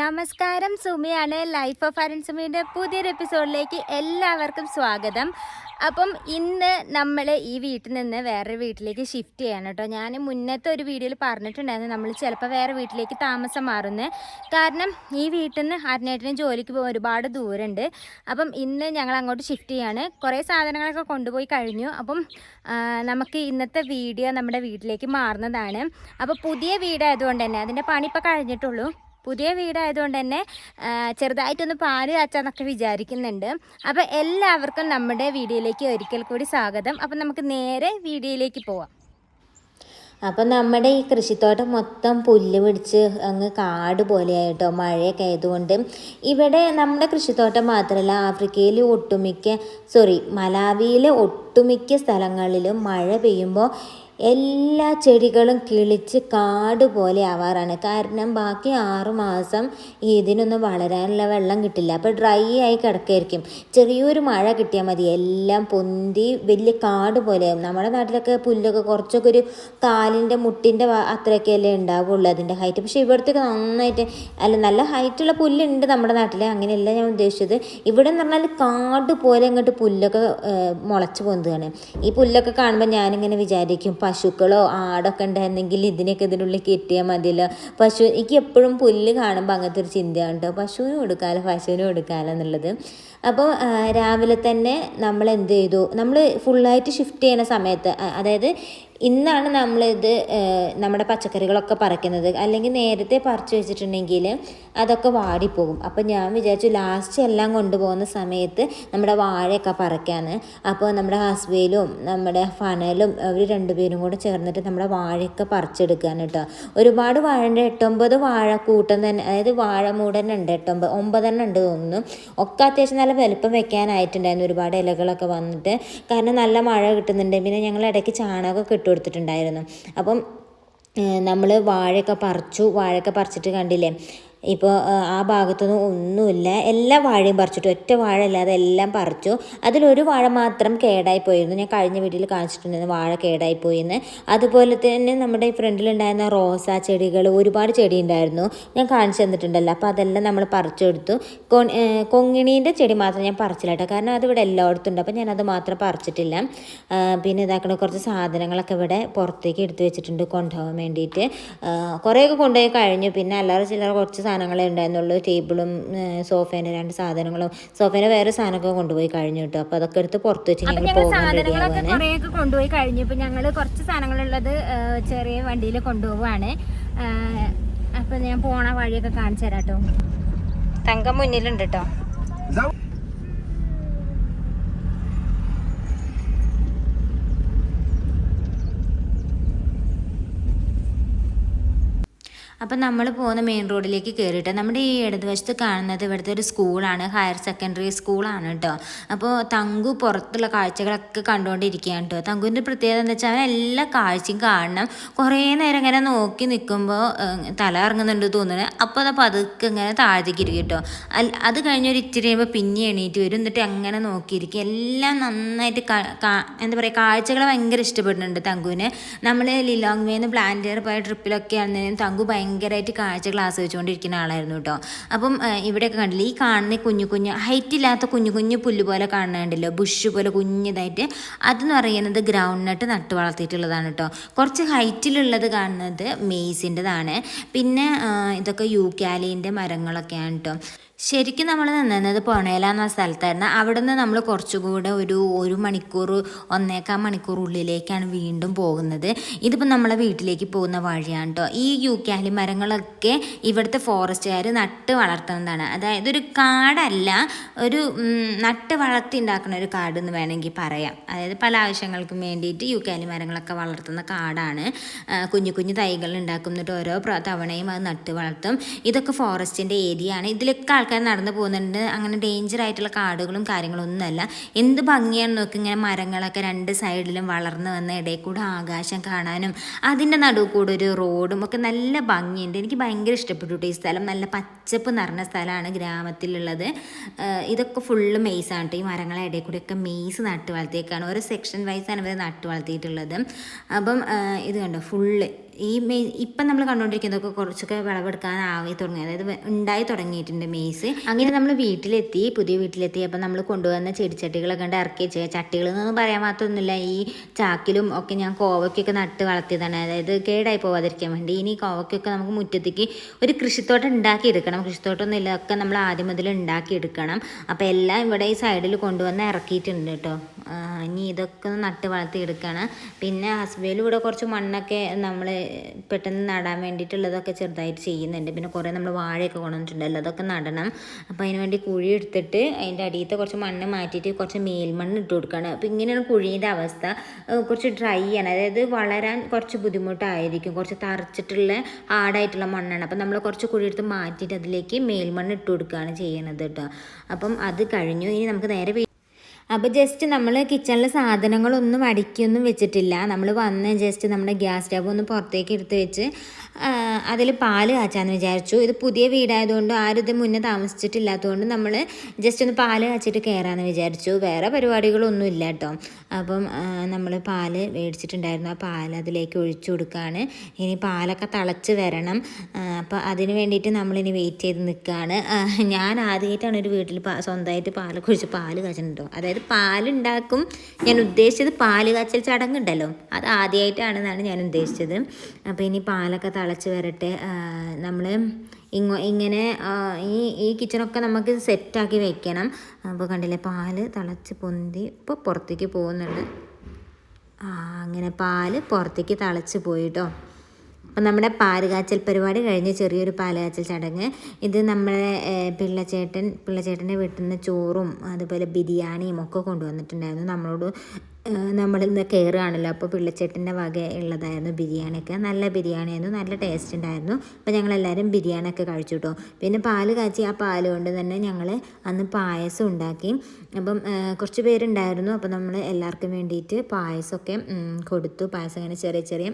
നമസ്കാരം സുമിയാണ്. Life of അരൺസുമിന്റെ പുതിയൊരു എപ്പിസോഡിലേക്ക് എല്ലാവർക്കും സ്വാഗതം. അപ്പം ഇന്ന് നമ്മൾ ഈ വീട്ടിൽ നിന്ന് വേറൊരു വീട്ടിലേക്ക് ഷിഫ്റ്റ് ചെയ്യണം കേട്ടോ ഞാൻ മുന്നത്തെ ഒരു വീഡിയോയിൽ പറഞ്ഞിട്ടുണ്ടായിരുന്നു നമ്മൾ ചിലപ്പോൾ വേറെ വീട്ടിലേക്ക് താമസം മാറുന്നത് കാരണം ഈ വീട്ടിൽ നിന്ന് അരനേട്ടിന് ജോലിക്ക് പോകാൻ ഒരുപാട് ദൂരമുണ്ട് അപ്പം ഇന്ന് ഞങ്ങൾ അങ്ങോട്ട് ഷിഫ്റ്റ് ചെയ്യാണ്. കുറേ സാധനങ്ങളൊക്കെ കൊണ്ടുപോയി കഴിഞ്ഞു. അപ്പം നമുക്ക് ഇന്നത്തെ വീഡിയോ നമ്മുടെ വീട്ടിലേക്ക് മാറുന്നതാണ്. അപ്പോൾ പുതിയ വീടായതുകൊണ്ട് തന്നെ അതിന്റെ പണി കഴിഞ്ഞിട്ടുള്ളൂ. പുതിയ വീടായതുകൊണ്ട് തന്നെ ചെറുതായിട്ടൊന്ന് പാൽ കാച്ചാന്നൊക്കെ വിചാരിക്കുന്നുണ്ട്. അപ്പോൾ എല്ലാവർക്കും നമ്മുടെ വീഡിയോയിലേക്ക് ഒരിക്കൽ കൂടി സ്വാഗതം. അപ്പം നമുക്ക് നേരെ വീഡിയോയിലേക്ക് പോവാം. അപ്പം നമ്മുടെ ഈ കൃഷിത്തോട്ടം മൊത്തം പുല്ല് പിടിച്ച് അങ്ങ് കാട് പോലെയായിട്ടോ മഴയൊക്കെ ആയതുകൊണ്ട് ഇവിടെ നമ്മുടെ കൃഷിത്തോട്ടം മാത്രമല്ല ആഫ്രിക്കയിൽ ഒട്ടുമിക്ക സോറി മലാവിയിലെ ഒട്ടുമിക്ക സ്ഥലങ്ങളിലും മഴ പെയ്യുമ്പോൾ എല്ലാ ചെടികളും കിളിച്ച് കാട് പോലെ ആവാറാണ്. കാരണം ബാക്കി ആറു മാസം ഇതിനൊന്നും വളരാനുള്ള വെള്ളം കിട്ടില്ല. അപ്പോൾ ഡ്രൈ ആയി കിടക്കായിരിക്കും. ചെറിയൊരു മഴ കിട്ടിയാൽ മതി. എല്ലാം പൊന്തി വലിയ കാട് പോലെയാവും. നമ്മുടെ നാട്ടിലൊക്കെ പുല്ലൊക്കെ കുറച്ചൊക്കെ ഒരു കാലിന്റെ മുട്ടിന്റെ അത്രയൊക്കെയല്ലേ ഉണ്ടാവുള്ളൂ അതിന്റെ ഹൈറ്റ് പക്ഷേ ഇവിടത്തേക്ക് നന്നായിട്ട് അല്ല നല്ല ഹൈറ്റുള്ള പുല്ലുണ്ട് നമ്മുടെ നാട്ടിൽ അങ്ങനെയല്ല ഞാൻ ഉദ്ദേശിച്ചത്. ഇവിടെ എന്ന് പറഞ്ഞാൽ കാട് പോലെ അങ്ങോട്ട് പുല്ലൊക്കെ മുളച്ച് പൊന്തുകയാണ്. ഈ പുല്ലൊക്കെ കാണുമ്പോൾ ഞാനിങ്ങനെ വിചാരിക്കും പശുക്കളോ ആടൊക്കെ ഉണ്ടായിരുന്നെങ്കിൽ ഇതിനൊക്കെ ഇതിനുള്ളിൽ കെട്ടിയാൽ മതിയല്ലോ. പശു എനിക്ക് എപ്പോഴും പുല്ല് കാണുമ്പോൾ അങ്ങനത്തെ ഒരു ചിന്തയാണ് കേട്ടോ പശുവിനും കൊടുക്കാമല്ലോ പശുവിനും കൊടുക്കാമല്ലോ എന്നുള്ളത്. അപ്പോൾ രാവിലെ തന്നെ നമ്മൾ എന്ത് ചെയ്തു? നമ്മൾ ഫുള്ളായിട്ട് ഷിഫ്റ്റ് ചെയ്യണ സമയത്ത് അതായത് ഇന്നാണ് നമ്മളിത് നമ്മുടെ പച്ചക്കറികളൊക്കെ പറിക്കുന്നത്. അല്ലെങ്കിൽ നേരത്തെ പറിച്ചു വെച്ചിട്ടുണ്ടെങ്കിൽ അതൊക്കെ വാടിപ്പോകും. അപ്പോൾ ഞാൻ വിചാരിച്ചു ലാസ്റ്റ് എല്ലാം കൊണ്ടുപോകുന്ന സമയത്ത് നമ്മുടെ വാഴയൊക്കെ പറിക്കാന്ന്. അപ്പോൾ നമ്മുടെ ഹസ്ബേലും നമ്മുടെ ഫനലും അവർ രണ്ടുപേരും കൂടെ ചേർന്നിട്ട് നമ്മുടെ വാഴയൊക്കെ പറിച്ചെടുക്കാൻ കേട്ടോ. ഒരുപാട് വാഴന്റെ എട്ടൊമ്പത് വാഴ കൂട്ടം തന്നെ അതായത് വാഴ മൂടന്നെ ഉണ്ട് എട്ടൊമ്പത് ഒമ്പതെണ്ണം ഉണ്ട് തോന്നുന്നു. ഒക്കെ അത്യാവശ്യം നല്ല വലുപ്പം വെക്കാനായിട്ടുണ്ടായിരുന്നു. ഒരുപാട് ഇലകളൊക്കെ വന്നിട്ട്. കാരണം നല്ല മഴ കിട്ടുന്നുണ്ട്. പിന്നെ ഞങ്ങൾ ഇടയ്ക്ക് ചാണകമൊക്കെ ഇട്ട് കൊടുത്തിട്ടുണ്ടായിരുന്നു. അപ്പം നമ്മൾ വാഴയൊക്കെ പറിച്ചു. വാഴയൊക്കെ പറിച്ചിട്ട് കണ്ടില്ലേ? ഇപ്പോൾ ആ ഭാഗത്തൊന്നും ഒന്നുമില്ല. എല്ലാ വാഴയും പറിച്ചിട്ടു. ഒറ്റ വാഴ അല്ലാതെ എല്ലാം പറിച്ചു. അതിലൊരു വാഴ മാത്രം കേടായി പോയിരുന്നു ഞാൻ കഴിഞ്ഞ വീട്ടിൽ കാണിച്ചിട്ടുണ്ടായിരുന്നു വാഴ കേടായി പോയിന്ന് അതുപോലെ തന്നെ നമ്മുടെ ഫ്രണ്ടിലുണ്ടായിരുന്ന റോസാ ചെടികൾ ഒരുപാട് ചെടി ഉണ്ടായിരുന്നു ഞാൻ കാണിച്ചു തന്നിട്ടുണ്ടല്ലോ. അപ്പോൾ അതെല്ലാം നമ്മൾ പറിച്ചെടുത്തു കൊ കൊങ്ങിണീന്റെ ചെടി മാത്രം ഞാൻ പറിച്ചില്ല കാരണം അതിവിടെ എല്ലായിടത്തും ഉണ്ട്. അപ്പോൾ ഞാനത് മാത്രം പറിച്ചിട്ടില്ല. പിന്നെ ഇതാക്കണ കുറച്ച് സാധനങ്ങളൊക്കെ ഇവിടെ പുറത്തേക്ക് എടുത്തു വെച്ചിട്ടുണ്ട് കൊണ്ടുപോകാൻ വേണ്ടിയിട്ട്. കുറേയൊക്കെ കൊണ്ടുപോയി കഴിഞ്ഞു. പിന്നെ അല്ലാതെ ചില്ലറ കുറച്ച് സാധനങ്ങളെ ഉണ്ടായിരുന്നുള്ളൂ. ടേബിളും സോഫേന്റെ രണ്ട് സാധനങ്ങളും. സോഫേന്റെ വേറെ സാധനമൊക്കെ കൊണ്ടുപോയി കഴിഞ്ഞു കേട്ടോ. അപ്പോൾ അതൊക്കെ എടുത്ത് പുറത്ത് വെച്ച് ഞങ്ങൾ പോകാൻ കൊണ്ടുപോയി കഴിഞ്ഞു. ഇപ്പം ഞങ്ങൾ കുറച്ച് സാധനങ്ങളുള്ളത് ചെറിയ വണ്ടിയിൽ കൊണ്ടുപോവാണ്. അപ്പം ഞാൻ പോണ വഴിയൊക്കെ കാണിച്ചു തരാം കേട്ടോ. തങ്കം മുന്നിലുണ്ട് കേട്ടോ. അപ്പം നമ്മൾ പോകുന്ന മെയിൻ റോഡിലേക്ക് കയറിയിട്ട് നമ്മുടെ ഈ ഇടതുവശത്ത് കാണുന്നത് ഇവിടുത്തെ ഒരു സ്കൂളാണ് ഹയർ സെക്കൻഡറി സ്കൂളാണ് കേട്ടോ അപ്പോൾ തങ്കു പുറത്തുള്ള കാഴ്ചകളൊക്കെ കണ്ടുകൊണ്ടിരിക്കുകയാണ് കേട്ടോ തങ്കുവിന്റെ പ്രത്യേകത എന്താ വെച്ചാൽ അവൻ എല്ലാ കാഴ്ചയും കാണണം. കുറേ നേരം ഇങ്ങനെ നോക്കി നിൽക്കുമ്പോൾ തല ഇറങ്ങുന്നുണ്ട് തോന്നുന്നത് അപ്പോൾ അത് പതുക്കെ ഇങ്ങനെ താഴത്തേക്ക് ഇരിക്കും കേട്ടോ അത് കഴിഞ്ഞൊരു ഇച്ചിരി കഴിയുമ്പോൾ പിന്നെ എണീറ്റ് വരും. എന്നിട്ട് അങ്ങനെ നോക്കിയിരിക്കും. എല്ലാം നന്നായിട്ട് എന്താ പറയുക കാഴ്ചകൾ ഭയങ്കര ഇഷ്ടപ്പെടുന്നുണ്ട് തങ്കുവിന്. നമ്മൾ ലിലോങ്വേന്ന് പ്ലാന്റേർ പോയ ട്രിപ്പിലൊക്കെ ആണെങ്കിലും തങ്കു ഭയങ്കരമായിട്ട് കാഴ്ച ഗ്ലാസ് വെച്ചുകൊണ്ടിരിക്കുന്ന ആളായിരുന്നു കേട്ടോ. അപ്പം ഇവിടെയൊക്കെ കണ്ടില്ല ഈ കാണുന്ന കുഞ്ഞു കുഞ്ഞു ഹൈറ്റ് ഇല്ലാത്ത കുഞ്ഞു കുഞ്ഞു പുല്ല് പോലെ കാണുന്നുണ്ടല്ലോ ബുഷ് പോലെ കുഞ്ഞതായിട്ട്. അതെന്ന് പറയുന്നത് ഗ്രൗണ്ട് നട്ട് നട്ട് വളർത്തിയിട്ടുള്ളതാണ് കേട്ടോ. കുറച്ച് ഹൈറ്റിലുള്ളത് കാണുന്നത് മെയ്സിന്റെതാണ് പിന്നെ ഇതൊക്കെ യൂക്കാലിന്റെ മരങ്ങളൊക്കെയാണ് കേട്ടോ. ശരിക്കും നമ്മൾ നിന്നത് പൊണേല എന്ന സ്ഥലത്തായിരുന്നു. അവിടെ നിന്ന് നമ്മൾ കുറച്ചുകൂടെ ഒരു ഒരു മണിക്കൂർ ഒന്നേക്കാൽ മണിക്കൂർ ഉള്ളിലേക്കാണ് വീണ്ടും പോകുന്നത്. ഇതിപ്പോൾ നമ്മളെ വീട്ടിലേക്ക് പോകുന്ന വഴിയാണ് കേട്ടോ ഈ യൂക്കാലി മരങ്ങളൊക്കെ ഇവിടുത്തെ ഫോറസ്റ്റുകാർ നട്ട് വളർത്തുന്നതാണ്. അതായത് ഒരു കാടല്ല ഒരു നട്ട് വളർത്തി ഉണ്ടാക്കുന്ന ഒരു കാട് എന്ന് വേണമെങ്കിൽ പറയാം. അതായത് പല ആവശ്യങ്ങൾക്കും വേണ്ടിയിട്ട് യൂക്കാലി മരങ്ങളൊക്കെ വളർത്തുന്ന കാടാണ്. കുഞ്ഞു കുഞ്ഞു തൈകൾ ഉണ്ടാക്കുന്നിട്ട് ഓരോ തവണയും അത് നട്ട് വളർത്തും. ഇതൊക്കെ ഫോറസ്റ്റിന്റെ ഏരിയ ആണ് ഇതിലൊക്കെ ആൾക്കാർ നടന്നു പോകുന്നുണ്ട്. അങ്ങനെ ഡേഞ്ചർ ആയിട്ടുള്ള കാടുകളും കാര്യങ്ങളും ഒന്നുമല്ല എന്ത് ഭംഗിയാണ് നോക്കി. ഇങ്ങനെ മരങ്ങളൊക്കെ രണ്ട് സൈഡിലും വളർന്നു വന്ന ഇടയിൽ കൂടെ ആകാശം കാണാനും അതിന്റെ നടുവ് കൂടെ ഒരു റോഡും ഒക്കെ നല്ല ഭംഗിയുണ്ട്. എനിക്ക് ഭയങ്കര ഇഷ്ടപ്പെട്ടു ഈ സ്ഥലം. നല്ല പച്ചപ്പ് നിറഞ്ഞ സ്ഥലമാണ് ഗ്രാമത്തിലുള്ളത്. ഇതൊക്കെ ഫുള്ള് മെയ്സാണ് ഈ മരങ്ങളെ ഇടയിൽ ഒക്കെ മെയ്സ് നട്ട് വളർത്തിയേക്കാണ് ഓരോ സെക്ഷൻ വൈസാണ് ഇവർ നട്ട് വളർത്തിയിട്ടുള്ളത് അപ്പം ഇത് കണ്ടോ? ഫുള്ള് ഈ മെയ് ഇപ്പം നമ്മൾ കണ്ടുകൊണ്ടിരിക്കുന്നതൊക്കെ കുറച്ചൊക്കെ വിളവെടുക്കാനായി തുടങ്ങി അതായത് ഉണ്ടായി തുടങ്ങിയിട്ടുണ്ട് മെയ്സ് അങ്ങനെ നമ്മൾ വീട്ടിലെത്തി പുതിയ വീട്ടിലെത്തി അപ്പം നമ്മൾ കൊണ്ടുവന്ന ചെടിച്ചട്ടികളൊക്കെ ഉണ്ട് ഇറക്കി വെച്ച് ചട്ടികൾ എന്നൊന്നും പറയാൻ മാത്രമൊന്നുമില്ല. ഈ ചാക്കിലും ഒക്കെ ഞാൻ കോവയ്ക്കൊക്കെ നട്ട് വളർത്തിയതാണ്. അതായത് കേടായി പോവാതിരിക്കാൻ വേണ്ടി. ഇനി കോവയ്ക്കൊക്കെ നമുക്ക് മുറ്റത്തേക്ക് ഒരു കൃഷിത്തോട്ടം ഉണ്ടാക്കി എടുക്കണം. കൃഷിത്തോട്ടം ഇല്ല ഒക്കെ നമ്മൾ ആദ്യം മുതൽ ഉണ്ടാക്കി എടുക്കണം. അപ്പോൾ എല്ലാം ഇവിടെ ഈ സൈഡിൽ കൊണ്ടുവന്ന് ഇറക്കിയിട്ടുണ്ട് കേട്ടോ. ഇനി ഇതൊക്കെ നട്ട് വളർത്തി എടുക്കണം പിന്നെ ഹസ്ബൻഡ് ഇവിടെ കുറച്ച് മണ്ണൊക്കെ നമ്മൾ പെട്ടെന്ന് നടാൻ വേണ്ടിയിട്ടുള്ളതൊക്കെ ചെറുതായിട്ട് ചെയ്യുന്നുണ്ട്. പിന്നെ കുറേ നമ്മൾ വാഴയൊക്കെ കൊണ്ടുവന്നിട്ടുണ്ടല്ലോ അതൊക്കെ നടണം. അപ്പോൾ അതിന് വേണ്ടി കുഴി എടുത്തിട്ട് അതിന്റെ അടിയത്തെ കുറച്ച് മണ്ണ് മാറ്റിയിട്ട് കുറച്ച് മേൽമണ്ണ് ഇട്ട് കൊടുക്കുകയാണ് അപ്പോൾ ഇങ്ങനെയാണ് കുഴീന്റെ അവസ്ഥ. കുറച്ച് ഡ്രൈ ആണ്. അതായത് വളരാൻ കുറച്ച് ബുദ്ധിമുട്ടായിരിക്കും. കുറച്ച് തറച്ചിട്ടുള്ള ഹാർഡായിട്ടുള്ള മണ്ണാണ്. അപ്പം നമ്മൾ കുറച്ച് കുഴി എടുത്ത് മാറ്റിയിട്ട് അതിലേക്ക് മേൽമണ്ണ് ഇട്ട് കൊടുക്കുകയാണ് ചെയ്യണത് കേട്ടോ. അപ്പം അത് കഴിഞ്ഞു. ഇനി നമുക്ക് നേരെ അപ്പോൾ ജസ്റ്റ് നമ്മൾ കിച്ചണിലെ സാധനങ്ങളൊന്നും അടുക്കിയൊന്നും വെച്ചിട്ടില്ല. നമ്മൾ വന്ന് ജസ്റ്റ് നമ്മുടെ ഗ്യാസ് സ്റ്റവ് ഒന്ന് പുറത്തേക്ക് എടുത്ത് വെച്ച് അതിൽ പാൽ കാച്ചാന്ന് വിചാരിച്ചു. ഇത് പുതിയ വീടായതുകൊണ്ട് ആരും ഇത് മുന്നേ താമസിച്ചിട്ടില്ലാത്തതുകൊണ്ട് നമ്മൾ ജസ്റ്റ് ഒന്ന് പാൽ കാച്ചിട്ട് കയറാമെന്ന് വിചാരിച്ചു. വേറെ പരിപാടികളൊന്നും ഇല്ല കേട്ടോ അപ്പം നമ്മൾ പാൽ മേടിച്ചിട്ടുണ്ടായിരുന്നു. ആ പാൽ അതിലേക്ക് ഒഴിച്ചു കൊടുക്കുകയാണ് ഇനി പാലൊക്കെ തിളച്ച് വരണം. അപ്പോൾ അതിന് വേണ്ടിയിട്ട് നമ്മളിനി വെയിറ്റ് ചെയ്ത് നിൽക്കുകയാണ് ഞാൻ ആദ്യമായിട്ടാണ് ഒരു വീട്ടിൽ സ്വന്തമായിട്ട് പാലൊക്കെ ഒഴിച്ച് പാൽ കാച്ചിട്ടുണ്ടോ? അതായത് പാലുണ്ടാക്കും. ഞാൻ ഉദ്ദേശിച്ചത് പാൽ കാച്ചൽ ചടങ്ങുണ്ടല്ലോ. അത് ആദ്യമായിട്ടാണെന്നാണ് ഞാൻ ഉദ്ദേശിച്ചത്. അപ്പോൾ ഇനി പാലൊക്കെ തിളച്ച് വരട്ടെ. നമ്മൾ ഇങ്ങോ ഇങ്ങനെ ഈ ഈ കിച്ചണൊക്കെ നമുക്ക് സെറ്റാക്കി വെക്കണം. അപ്പോൾ കണ്ടില്ലേ പാൽ തിളച്ച് പൊന്തി ഇപ്പോൾ പുറത്തേക്ക് പോകുന്നുണ്ട്. ആ അങ്ങനെ പാൽ പുറത്തേക്ക് തിളച്ച് പോയിട്ടോ അപ്പം നമ്മുടെ പാൽ കാച്ചൽ പരിപാടി കഴിഞ്ഞ് ചെറിയൊരു പാൽ കാച്ചൽ ചടങ്ങ്. ഇത് നമ്മളെ ഏഹ്, പിള്ളച്ചേട്ടൻ പിള്ളച്ചേട്ടന്റെ വീട്ടിൽ നിന്ന് ചോറും അതുപോലെ ബിരിയാണിയും ഒക്കെ കൊണ്ടുവന്നിട്ടുണ്ടായിരുന്നു. നമ്മളോട് നമ്മളിൽ നിന്ന് കയറുകയാണല്ലോ അപ്പോൾ പിള്ളച്ചേട്ടന്റെ വക ഉള്ളതായിരുന്നു ബിരിയാണിയൊക്കെ. നല്ല ബിരിയാണിയായിരുന്നു. നല്ല ടേസ്റ്റ് ഉണ്ടായിരുന്നു. അപ്പോൾ ഞങ്ങളെല്ലാവരും ബിരിയാണിയൊക്കെ കഴിച്ചു കേട്ടോ പിന്നെ പാൽ കാച്ചി ആ പാൽ കൊണ്ട് തന്നെ ഞങ്ങൾ അന്ന് പായസം ഉണ്ടാക്കി. അപ്പം കുറച്ച് പേരുണ്ടായിരുന്നു. അപ്പോൾ നമ്മൾ എല്ലാവർക്കും വേണ്ടിയിട്ട് പായസമൊക്കെ കൊടുത്തു. പായസം അങ്ങനെ ചെറിയ ചെറിയ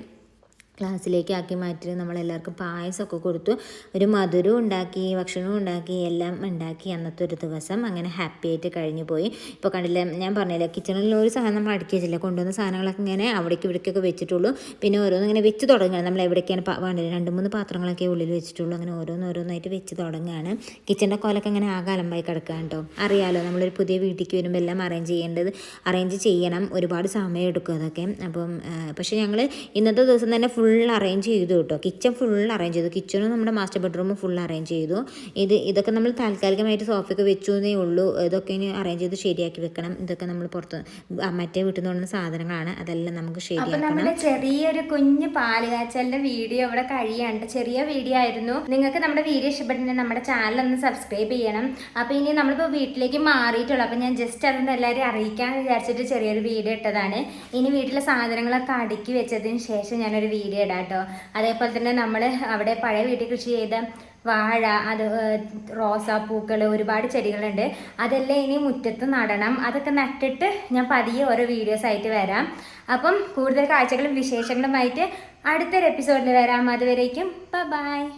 ക്ലാസ്സിലേക്ക് ആക്കി മാറ്റി നമ്മളെല്ലാവർക്കും പായസമൊക്കെ കൊടുത്തു. ഒരു മധുരവും ഉണ്ടാക്കി ഭക്ഷണവും ഉണ്ടാക്കി എല്ലാം ഉണ്ടാക്കി അന്നത്തെ ഒരു ദിവസം അങ്ങനെ ഹാപ്പി ആയിട്ട് കഴിഞ്ഞു പോയി. ഇപ്പോൾ കണ്ടില്ല ഞാൻ പറഞ്ഞില്ല കിച്ചണിൽ ഒരു സാധനം നമ്മൾ അടുക്കി വെച്ചില്ല കൊണ്ടുവന്ന സാധനങ്ങളൊക്കെ ഇങ്ങനെ അവിടേക്ക് ഇവിടേക്കൊക്കെ വെച്ചിട്ടുള്ളൂ. പിന്നെ ഓരോന്ന് ഇങ്ങനെ വെച്ച് തുടങ്ങുകയാണ്. നമ്മൾ എവിടേക്കാണ് വേണ്ടത്? രണ്ട് മൂന്ന് പാത്രങ്ങളൊക്കെ ഉള്ളിൽ വെച്ചിട്ടുള്ളൂ. അങ്ങനെ ഓരോന്ന് ഓരോന്നായിട്ട് വെച്ച് തുടങ്ങുകയാണ്. കിച്ചന്റെ കോലൊക്കെ ഇങ്ങനെ ആകെ അലമ്പായി കിടക്കുക കേട്ടോ. അറിയാമല്ലോ നമ്മളൊരു പുതിയ വീട്ടിലേക്ക് വരുമ്പോൾ എല്ലാം അറേഞ്ച് ചെയ്യേണ്ടത് അറേഞ്ച് ചെയ്യണം. ഒരുപാട് സമയം എടുക്കും അതൊക്കെ. അപ്പം പക്ഷേ ഞങ്ങൾ ഇന്നത്തെ ദിവസം തന്നെ ഫുൾ അറേഞ്ച് ചെയ്തു കേട്ടോ. കിച്ചൺ ഫുൾ അറേഞ്ച് ചെയ്തു. കിച്ചണും നമ്മുടെ മാസ്റ്റർ ബെഡ്റൂമും ഫുൾ അറേഞ്ച് ചെയ്തു. ഇത് ഇതൊക്കെ നമ്മൾ താൽക്കാലികമായിട്ട് സോഫയൊക്കെ വെച്ചു എന്നേ ഉള്ളൂ. ഇതൊക്കെ ഇനി അറേഞ്ച് ചെയ്ത് ശരിയാക്കി വെക്കണം. ഇതൊക്കെ നമ്മൾ പുറത്ത് മറ്റേ വീട്ടിൽ നിന്ന് കൊണ്ടുവന്ന സാധനങ്ങളാണ്. അതെല്ലാം നമുക്ക് ശരിയാക്കണം. നമ്മുടെ ചെറിയൊരു കുഞ്ഞ് പാലുകാച്ചലിന്റെ വീഡിയോ ഇവിടെ കഴിയാണ്ട് ചെറിയ വീഡിയോ ആയിരുന്നു. നിങ്ങൾക്ക് നമ്മുടെ വീഡിയോ ഇഷ്ടപ്പെട്ടിട്ടുണ്ടെങ്കിൽ നമ്മുടെ ചാനൽ ഒന്ന് സബ്സ്ക്രൈബ് ചെയ്യണം. അപ്പൊ ഇനി നമ്മളിപ്പോൾ വീട്ടിലേക്ക് മാറിയിട്ടുള്ളൂ. അപ്പൊ ഞാൻ ജസ്റ്റ് അതൊന്ന് എല്ലാവരും അറിയിക്കാൻ വിചാരിച്ചിട്ട് ചെറിയൊരു വീഡിയോ ഇട്ടതാണ്. ഇനി വീട്ടിലെ സാധനങ്ങളൊക്കെ അടുക്കി വെച്ചതിന് ശേഷം ഞാനൊരു വീഡിയോ ഇടാം കേട്ടോ അതേപോലെ തന്നെ നമ്മൾ അവിടെ പഴയ വീട്ടിൽ കൃഷി ചെയ്ത വാഴ അത് റോസാ റോസാപ്പൂക്കൾ ഒരുപാട് ചെടികളുണ്ട്. അതെല്ലാം ഇനി മുറ്റത്ത് നടണം. അതൊക്കെ നട്ടിട്ട് ഞാൻ പതിയെ ഓരോ വീഡിയോസ് ആയിട്ട് വരാം. അപ്പം കൂടുതൽ കാഴ്ചകളും വിശേഷങ്ങളുമായിട്ട് അടുത്തൊരു എപ്പിസോഡിൽ വരാം. അതുവരേക്കും ബൈ